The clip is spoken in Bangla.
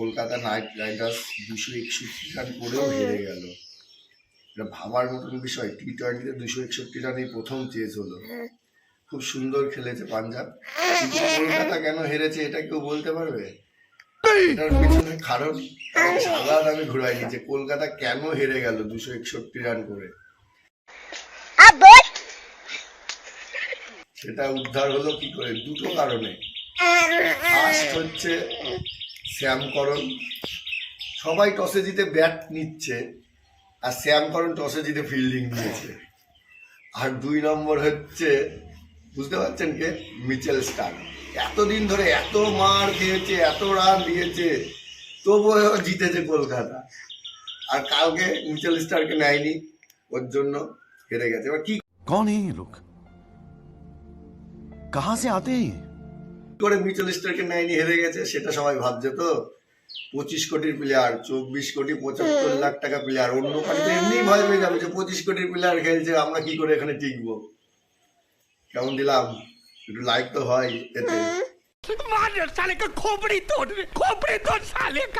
কলকাতা নাইট রাইডার্স দুশো একষট্টি রান করেও হেরে গেল। এটা ভাবার মতন বিষয় টি টোয়েন্টিতে দুশো একষট্টি রানই প্রথম চেস হলো। খুব সুন্দর খেলেছে পাঞ্জাব। কলকাতা কেন হেরেছে এটা কেউ বলতে পারবে? এটার পিছনে কারণ সারা আমি ঘুরাইনি যে কলকাতা কেন হেরে গেল দুশো একষট্টি রান করে। সেটা উদ্ধার হলো কি করে? দুটো কারণে। ফার্স্ট হচ্ছে শ্যামকরণ। সবাই টসে জিতে ব্যাট নিচ্ছে আর শ্যামকরণ টসে জিতে ফিল্ডিং নিয়েছে আর দুই নম্বর হচ্ছে, বুঝতে পারছেন কে? মিচেল স্টার এতদিন ধরে এত মার দিয়েছে এত রান দিয়েছে, তবুও জিতেছে কলকাতা। আর কালকে মিচেল স্টারকে নেয়নি, ওর জন্য হেরে গেছে। এবার কি কন লোক কাহা সে আতে করে মিচেল স্টারকে নেয়নি হেরে গেছে সেটা সবাই ভাবছে তো পঁচিশ কোটির প্লেয়ার চব্বিশ কোটি পঁচাত্তর লাখ টাকা প্লেয়ার অন্য পার্টিতে এমনি ভয় পেয়ে যাবে যে পঁচিশ কোটির প্লেয়ার খেলছে আমরা কি করে এখানে টিকবো কেমন দিলাম একটু লাইক তো হয় এতে मार साले का खोपड़ी तोड़ खोपड़ी तोड़ साले का